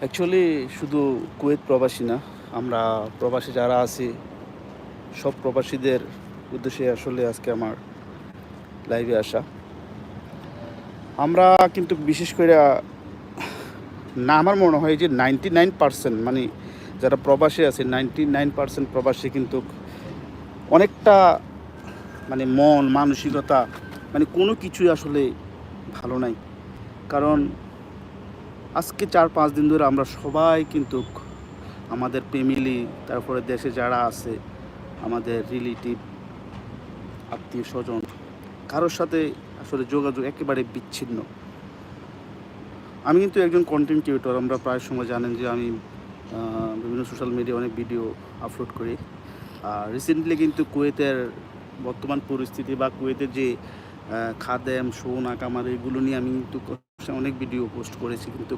Actually শুধু Kuwait প্রবাসী না, আমরা প্রবাসী যারা আছি, সব প্রবাসীদের উদ্দেশ্যে আসলে আজকে আমার লাইভে আসা। আমরা কিন্তু বিশেষ করে, না, আমার মনে হয় যে নাইনটি নাইন পার্সেন্ট মানে যারা প্রবাসী আছে নাইনটি নাইন পার্সেন্ট প্রবাসী কিন্তু অনেকটা মানে মন, মানসিকতা মানে কোনো কিছুই আসলে ভালো নাই। কারণ আজকে চার, পাঁচ দিন ধরে আমরা সবাই কিন্তু আমাদের ফ্যামিলি তারপরে দেশে যারা আছে, আমাদের রিলেটিভ আত্মীয় স্বজন, কারোর সাথে আসলে যোগাযোগ একেবারে বিচ্ছিন্ন। আমি কিন্তু একজন কন্টেন্ট ক্রিয়েটর আমরা প্রায় সময় জানেন যে আমি বিভিন্ন সোশ্যাল মিডিয়া অনেক ভিডিও আপলোড করি। আর রিসেন্টলি কিন্তু কুয়েতের বর্তমান পরিস্থিতি বা কুয়েতের যে খাদেম, সোন কামার এগুলো নিয়ে আমি কিন্তু অনেক ভিডিও পোস্ট করেছি কিন্তু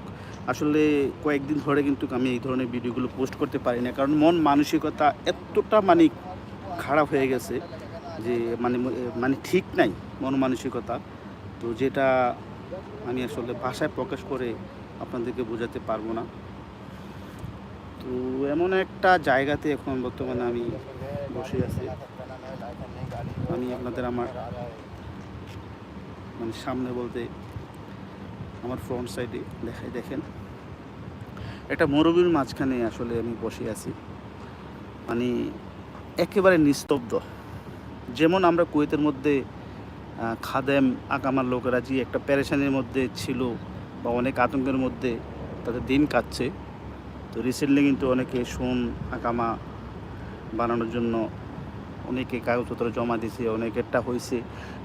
আসলে কয়েকদিন ধরে কিন্তু আমি এই ধরনের ভিডিওগুলো পোস্ট করতে পারি না। কারণ মন মানসিকতা এতটা মানে খারাপ হয়ে গেছে যে মানে মানে ঠিক নাই মন মানসিকতা। তো যেটা আমি আসলে ভাষায় প্রকাশ করে আপনাদেরকে বোঝাতে পারব না। তো এমন একটা জায়গাতে এখন বর্তমানে আমি বসে আছি। আমি আপনাদের আমার মানে সামনে বলতে আমার ফ্রন্ট সাইডে দেখাই দেখেন। একটা মরুভূমির মাঝখানে আসলে আমি বসে আছি। মানে একেবারে নিস্তব্ধ। যেমন আমরা কুয়েতের মধ্যে খাদেম আকামার লোকেরা যে একটা প্যারেশানির মধ্যে ছিল বা অনেক আতঙ্কের মধ্যে তাদের দিন কাটছে, তো রিসেন্টলি কিন্তু অনেকে সোন আকামা বানানোর জন্য অনেকে কাগজপত্র জমা দিয়েছে অনেকেরটা হয়েছে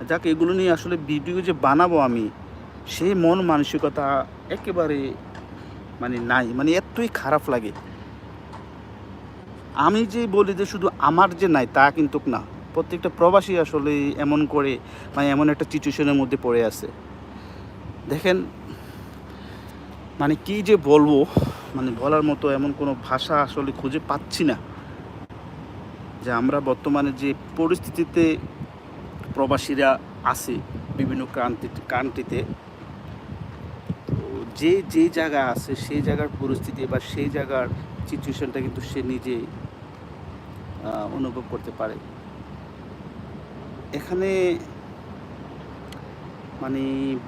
যাক, এগুলো নিয়ে আসলে ভিডিও যে বানাবো আমি সেই মন মানসিকতা একেবারে মানে নাই মানে এতই খারাপ লাগে। আমি যে বলি যে শুধু আমার যে নাই, তা কিন্তু না। প্রত্যেকটা প্রবাসী আসলে এমন করে মানে এমন একটা সিচুয়েশনের মধ্যে পড়ে আছে। দেখেন মানে কি যে বলব মানে বলার মতো এমন কোনো ভাষা আসলে খুঁজে পাচ্ছি না। যে আমরা বর্তমানে যে পরিস্থিতিতে প্রবাসীরা আছে বিভিন্ন ক্রান্তি কান্ট্রিতে যে যে জায়গা আছে, সেই জায়গার পরিস্থিতি বা সেই জায়গার সিচুয়েশনটা কিন্তু সে নিজেই অনুভব করতে পারে। এখানে মানে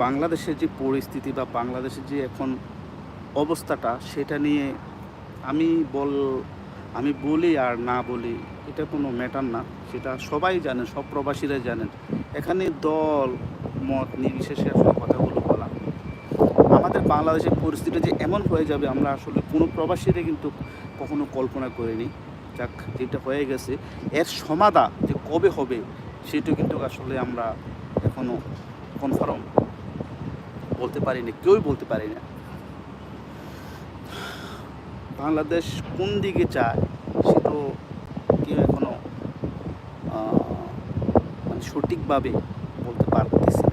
বাংলাদেশের যে পরিস্থিতি বা বাংলাদেশের যে এখন অবস্থাটা, সেটা নিয়ে আমি বল, আমি বলি আর না বলি, এটা কোনো ম্যাটার না। সেটা সবাই জানেন, সব প্রবাসীরা জানেন। এখানে দল, মত নির্বিশেষে আমাদের বাংলাদেশের পরিস্থিতি যে এমন হয়ে যাবে, আমরা আসলে কোনো প্রবাসীরা কিন্তু কখনো কল্পনা করিনি। যাক, যেটা হয়ে গেছে, এর সমাধা যে কবে হবে, সেটা কিন্তু আসলে আমরা এখনও কনফার্ম বলতে পারি না কেউই বলতে পারি না বাংলাদেশ কোন দিকে চায় সেটা কেউ এখনও মানে সঠিকভাবে বলতে পারতেছি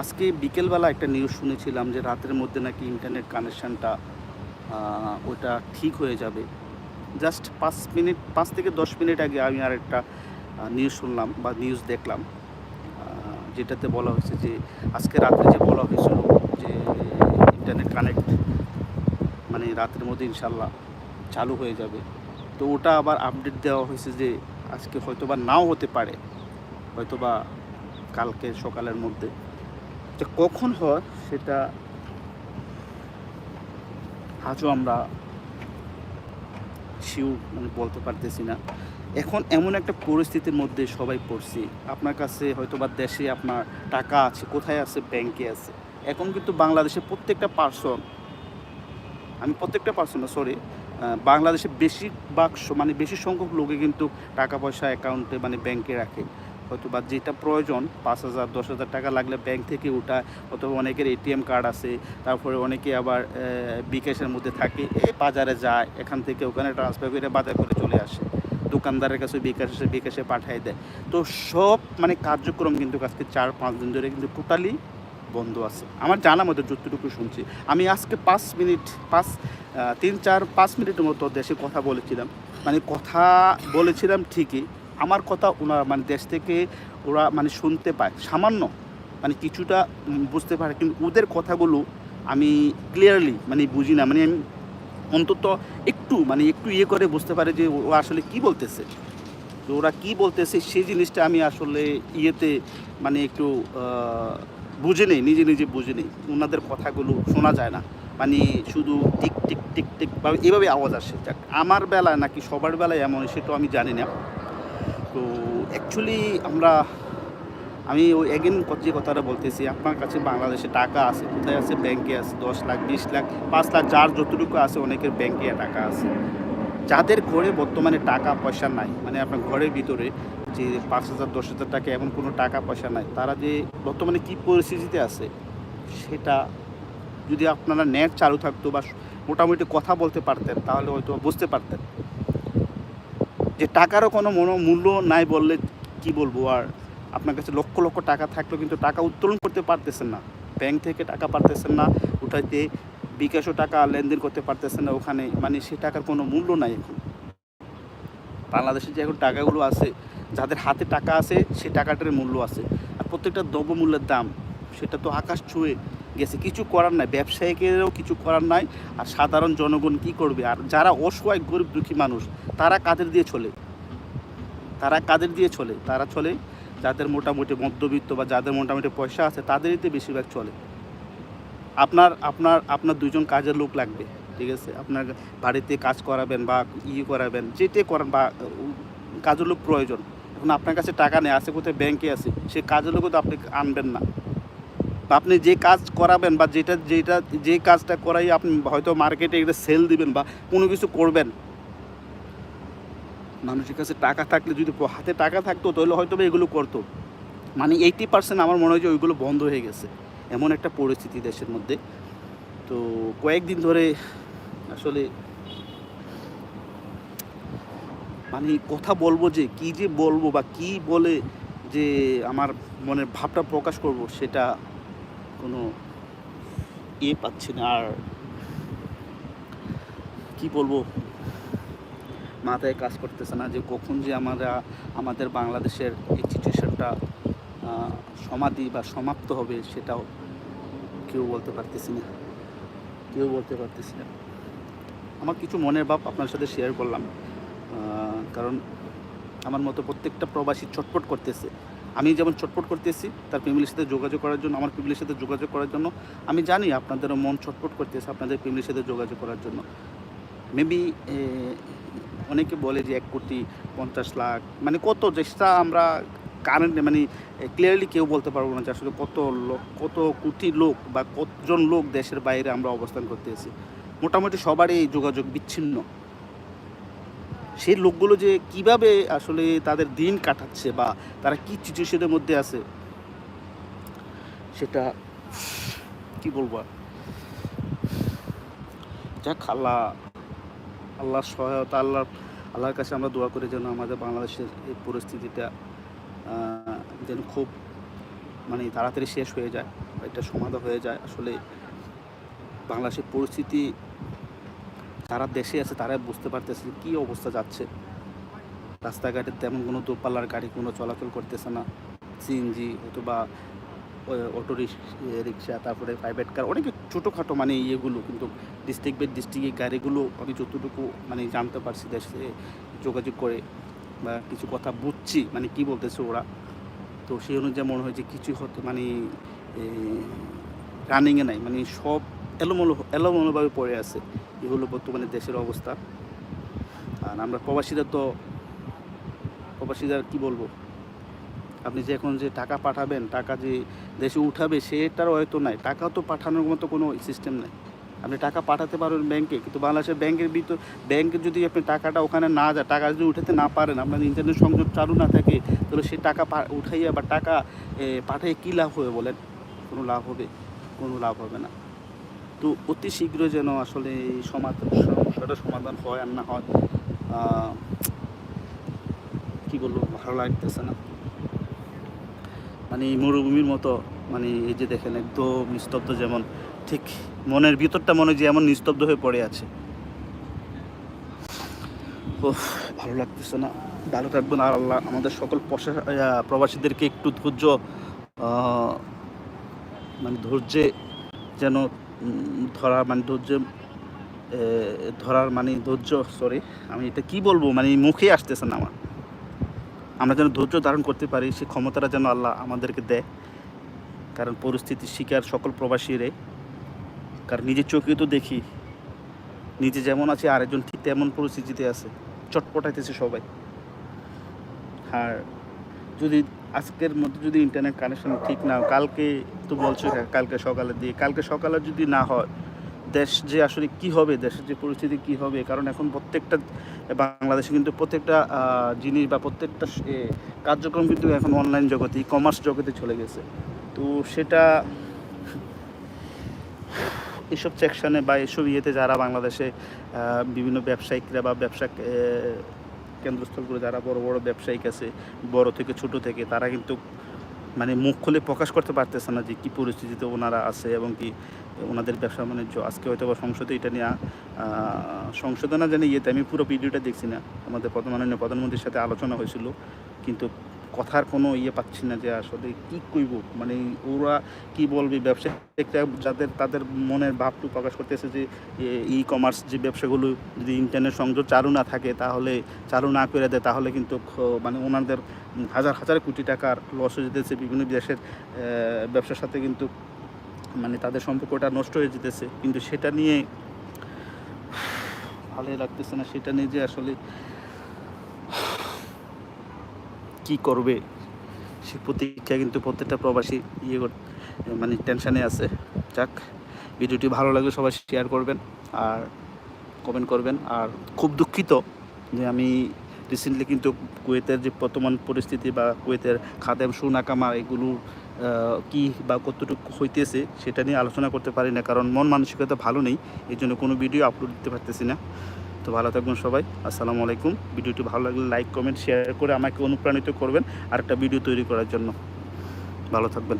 আজকে বিকেলবেলা একটা নিউজ শুনেছিলাম যে রাতের মধ্যে নাকি ইন্টারনেট কানেকশানটা ওটা ঠিক হয়ে যাবে। জাস্ট পাঁচ মিনিট, পাঁচ থেকে দশ মিনিট আগে আমি আর একটা নিউজ শুনলাম বা নিউজ দেখলাম। যেটাতে বলা হয়েছে যে আজকে রাত্রে যে বলা হয়েছিল যে ইন্টারনেট কানেক্ট মানে রাতের মধ্যে ইনশাল্লাহ চালু হয়ে যাবে। তো ওটা আবার আপডেট দেওয়া হয়েছে যে আজকে হয়তো বা নাও হতে পারে হয়তো বা কালকে সকালের মধ্যে। তো কখন হয় সেটা আজও আমরা শিওর মানে বলতে পারতেছি না। এখন এমন একটা পরিস্থিতির মধ্যে সবাই পড়ছি। আপনার কাছে হয়তো বা দেশে আপনার টাকা আছে, কোথায় আছে ব্যাংকে আছে। এখন কিন্তু বাংলাদেশে প্রত্যেকটা পার্সন আমি প্রত্যেকটা পার্সন সরি বাংলাদেশে বেশিরভাগ মানে বেশি সংখ্যক লোকে কিন্তু টাকা পয়সা অ্যাকাউন্টে মানে ব্যাংকে রাখে। হয়তো বা যেটা প্রয়োজন, পাঁচ হাজার, দশ হাজার টাকা লাগলে ব্যাংক থেকে ওঠায় অথবা অনেকের এটিএম কার্ড আছে, তারপরে অনেকে আবার বিকাশের মধ্যে থাকে এই বাজারে যায়, এখান থেকে ওখানে ট্রান্সফার করে বাজার করে চলে আসে। দোকানদারের কাছে বিকাশ বিকাশে পাঠিয়ে দেয়। তো সব মানে কার্যক্রম কিন্তু আজকে চার, পাঁচ দিন ধরে কিন্তু টোটালি বন্ধ আছে। আমার জানা মতো যতটুকু শুনছি, আমি আজকে পাঁচ মিনিট, পাঁচ তিন, চার, পাঁচ মিনিটের মতো দেশে কথা বলেছিলাম। মানে কথা বলেছিলাম ঠিকই আমার কথা ওনারা মানে দেশ থেকে ওরা মানে শুনতে পায়। সামান্য মানে কিছুটা বুঝতে পারে, কিন্তু ওদের কথাগুলো আমি ক্লিয়ারলি মানে বুঝি না। মানে আমি অন্তত একটু মানে একটু ইয়ে করে বুঝতে পারে যে ও আসলে কি বলতেছে। তো ওরা কি বলতেছে, সেই জিনিসটা আমি আসলে ইয়েতে মানে একটু বুঝে নেই, নিজে নিজে বুঝে নেই। ওনাদের কথাগুলো শোনা যায় না। মানে শুধু টিক টিক টিক টিক এভাবে আওয়াজ আসে। যাক, আমার বেলায় নাকি সবার বেলায় এমন সেটা আমি জানি না। তো অ্যাকচুয়ালি আমরা, আমি ওই এগেন যে কথাটা বলতেছি, আপনার কাছে বাংলাদেশে টাকা আছে, কোথায় আছে? ব্যাংকে আছে, দশ লাখ, বিশ লাখ, পাঁচ লাখ, যার যতটুকু আছে অনেকের ব্যাংকে টাকা আছে। যাদের ঘরে বর্তমানে টাকা পয়সা নাই মানে আপনার ঘরের ভিতরে যে পাঁচ হাজার, দশ হাজার টাকা এমন কোনো টাকা পয়সা নাই, তারা যে বর্তমানে কী পরিস্থিতিতে আছে, সেটা যদি আপনারা নেট চালু থাকতো বা মোটামুটি কথা বলতে পারতেন, তাহলে হয়তো বুঝতে পারতেন। যে টাকারও কোনো মনো মূল্য নাই বললে কি বলব আর? আপনার কাছে লক্ষ লক্ষ টাকা থাকলেও কিন্তু টাকা উত্তোলন করতে পারতেছেন না। ব্যাংক থেকে টাকা পারতেছেন না, উঠাইতে বিকাশও টাকা লেনদেন করতে পারতেছেন না ওখানে। মানে সে টাকার কোনো মূল্য নাই এখন। বাংলাদেশে যে এখন টাকাগুলো আছে, যাদের হাতে টাকা আছে, সে টাকাটার মূল্য আছে। আর প্রত্যেকটা দ্রব্যমূল্যের দাম, সেটা তো আকাশ ছুঁয়ে গেছে। কিছু করার নাই ব্যবসায়িকেরও কিছু করার নাই, আর সাধারণ জনগণ কি করবে? আর যারা অসহায়, গরিব, দুঃখী মানুষ, তারা কাদের দিয়ে চলে? তারা কাদের দিয়ে চলে? তারা চলে যাদের মোটামুটি মধ্যবিত্ত বা যাদের মোটামুটি পয়সা আছে তাদেরইতে বেশিরভাগ চলে। আপনার আপনার আপনার দুজন কাজের লোক লাগবে, ঠিক আছে? আপনার বাড়িতে কাজ করাবেন বা ইয়ে করাবেন, যেটাই করান বা কাজের লোক প্রয়োজন। এখন আপনার কাছে টাকা নেই, আছে কোথায়? ব্যাংকে আছে, সে কাজের লোকও তো আপনি আনবেন না। আপনি যে কাজ করাবেন বা যেটা যেটা, যে কাজটা করাই আপনি হয়তো মার্কেটে এটা সেল দিবেন বা কোনো কিছু করবেন। মানুষের কাছে টাকা থাকলে যদি হাতে টাকা থাকতো তাহলে হয়তো এগুলো করতো। মানে এইটি পার্সেন্ট আমার মনে হয় যে ওইগুলো বন্ধ হয়ে গেছে। এমন একটা পরিস্থিতি দেশের মধ্যে। তো কয়েকদিন ধরে আসলে মানে কথা বলব যে কি যে বলব বা কি বলে যে আমার মনের ভাবটা প্রকাশ করব সেটা কোনো ইয়ে পাচ্ছি না আর কি বলব? মাথায় কাজ করতেছে না যে কখন যে আমরা আমাদের বাংলাদেশের এই সিচুয়েশনটা সমাধি বা সমাপ্ত হবে সেটাও কেউ বলতে পারতেছি না। কেউ বলতে পারতেছি না। আমার কিছু মনের ভাব আপনার সাথে শেয়ার করলাম। কারণ আমার মতো প্রত্যেকটা প্রবাসী ছটপট করতেছে। আমি যেমন ছটপট করতেছি তার ফ্যামিলির সাথে যোগাযোগ করার জন্য, আমার ফ্যামিলির সাথে যোগাযোগ করার জন্য, আমি জানি আপনাদেরও মন ছটপট করতেছে আপনাদের ফ্যামিলির সাথে যোগাযোগ করার জন্য। মেবি অনেকে বলে যে এক কোটি পঞ্চাশ লাখ মানে কত যেটা আমরা কারেন্ট মানে ক্লিয়ারলি কেউ বলতে পারব না যে আসলে কত লোক, কত কোটি লোক বা কতজন লোক দেশের বাইরে আমরা অবস্থান করতে করতেছি মোটামুটি সবারই যোগাযোগ বিচ্ছিন্ন। সেই লোকগুলো যে কীভাবে আসলে তাদের দিন কাটাচ্ছে বা তারা কি সিচুয়েশনের মধ্যে আছে? সেটা কি বলব? যাক আল্লাহ আল্লাহর সহায়তা আল্লাহ আল্লাহর কাছে আমরা দোয়া করি যেন আমাদের বাংলাদেশের এই পরিস্থিতিটা যেন খুব মানে তাড়াতাড়ি শেষ হয়ে যায় এটা সমাধান হয়ে যায়। আসলে বাংলাদেশের পরিস্থিতি যারা দেশে আছে, তারাই বুঝতে পারতেছে কী অবস্থা যাচ্ছে। রাস্তাঘাটে তেমন কোনো দূরপাল্লার গাড়ি কোনো চলাচল করতেছে না। সিএনজি অথবা অটো রিক্সা তারপরে প্রাইভেট কার অনেক ছোটোখাটো মানে ইয়েগুলো, কিন্তু ডিস্ট্রিক্ট বাই ডিস্ট্রিক্টের গাড়িগুলো আমি যতটুকু মানে জানতে পারছি দেশে যোগাযোগ করে বা কিছু কথা বুঝছি মানে কি বলতেছে ওরা। তো সেই অনুযায়ী মনে হয় যে কিছু হতে মানে রানিংয়ে নাই মানে সব এলোমেলো এলোমেলোভাবে পড়ে আছে। এগুলো বর্তমানে দেশের অবস্থা। আর আমরা প্রবাসীরা তো প্রবাসীরা কি বলব? আপনি যে এখন যে টাকা পাঠাবেন টাকা যে দেশে উঠাবে সেটার হয়তো নাই। টাকা তো পাঠানোর মতো কোনো সিস্টেম নাই। আপনি টাকা পাঠাতে পারবেন ব্যাংকে কিন্তু বাংলাদেশের ব্যাংকের ভিতর ব্যাংকে যদি আপনি টাকাটা ওখানে না যায় টাকা যদি উঠাতে না পারেন আপনার ইন্টারনেট সংযোগ চালু না থাকে তাহলে সেই টাকা উঠাইয়া বা টাকা এ, পাঠিয়ে কী লাভ হবে বলেন? কোনো লাভ হবে কোনো লাভ হবে না। তো অতি শীঘ্র যেন আসলে এই সমাধান সমস্যাটা সমাধান হয় আর না হয় কি বলব, ভালো লাগতেছে না। মানে মরুভূমির মতো মানে এই যে দেখেন একদম নিস্তব্ধ যেমন, ঠিক মনের ভিতরটা মনে যে এমন নিস্তব্ধ হয়ে পড়ে আছে। ও ভালো লাগতেছে না। ভালো থাকবেন আর আল্লাহ আমাদের সকল প্রবাসীদেরকে একটু ধৈর্য মানে ধৈর্যে যেন ধরার মানে ধৈর্য ধরার মানে ধৈর্য সরি আমি এটা কি বলব? মানে মুখে আসতেছে না আমার। আমরা যেন ধৈর্য ধারণ করতে পারি, সে ক্ষমতাটা যেন আল্লাহ আমাদেরকে দেয়। কারণ পরিস্থিতির শিকার সকল প্রবাসীরে। কারণ নিজের চোখে তো দেখি, নিজে যেমন আছে, আরেকজন ঠিক তেমন পরিস্থিতিতে আছে। চটপটাইতেছে সবাই। আর যদি আজকের মধ্যে যদি ইন্টারনেট কানেকশন ঠিক না হয়, কালকে তো বলছো হ্যাঁ, কালকে সকালে দিয়ে কালকে সকালে যদি না হয় দেশ যে আসলে কি হবে দেশের যে পরিস্থিতি কি হবে কারণ এখন প্রত্যেকটা বাংলাদেশে কিন্তু প্রত্যেকটা জিনিস বা প্রত্যেকটা কার্যক্রম কিন্তু এখন অনলাইন জগতে ই কমার্স জগতে চলে গেছে। তো সেটা এসব সেকশনে বা এসব ইয়েতে যারা বাংলাদেশে বিভিন্ন ব্যবসায়িকরা বা ব্যবসা কেন্দ্রস্থলগুলো যারা বড় বড় ব্যবসায়িক আছে, বড় থেকে ছোট থেকে, তারা কিন্তু মানে মুখ খুলে প্রকাশ করতে পারতেছে না যে কী পরিস্থিতিতে ওনারা আছে এবং কি ওনাদের ব্যবসা বাণিজ্য। আজকে হয়তো বা সংসদে এটা নিয়ে সংশোধনা জানি ইয়েতে আমি পুরো ভিডিওটা দেখছি না। আমাদের প্রধান মাননীয় প্রধানমন্ত্রীর সাথে আলোচনা হয়েছিল, কিন্তু কথার কোনো ইয়ে পাচ্ছি না যে আসলে কি কইব? মানে ওরা কি বলবে? ব্যবসায়িকরা যাদের, তাদের মনের ভাবটু প্রকাশ করতেছে যে ই কমার্স যে ব্যবসাগুলো যদি ইন্টারনেট সংযোগ চালু না থাকে, তাহলে চালু না করে দেয়, তাহলে কিন্তু মানে ওনাদের হাজার হাজার কোটি টাকার লস হয়ে যেতেছে। বিভিন্ন দেশের ব্যবসার সাথে কিন্তু মানে তাদের সম্পর্কটা নষ্ট হয়ে যেতেছে। কিন্তু সেটা নিয়ে ভালোই লাগতেছে না। সেটা নিয়ে যে আসলে কি করবে? সে প্রতীক্ষা কিন্তু প্রত্যেকটা প্রবাসী ইয়ে মানে টেনশানে আছে। যাক, ভিডিওটি ভালো লাগলে সবাই শেয়ার করবেন আর কমেন্ট করবেন। আর খুব দুঃখিত যে আমি রিসেন্টলি কিন্তু কুয়েতের যে বর্তমান পরিস্থিতি বা কুয়েতের খাদেম, সুনাকামা এগুলো কি বা কতটুকু হইতেছে সেটা নিয়ে আলোচনা করতে পারি না, কারণ মন মানসিকতা ভালো নেই এই জন্য কোনো ভিডিও আপলোড দিতে পারতেছি না। তো ভালো থাকবেন সবাই। আসসালামু আলাইকুম। ভিডিওটি ভালো লাগলে লাইক, কমেন্ট শেয়ার করে আমাকে অনুপ্রাণিত করবেন। আরেকটা ভিডিও তৈরি করার জন্য। ভালো থাকবেন।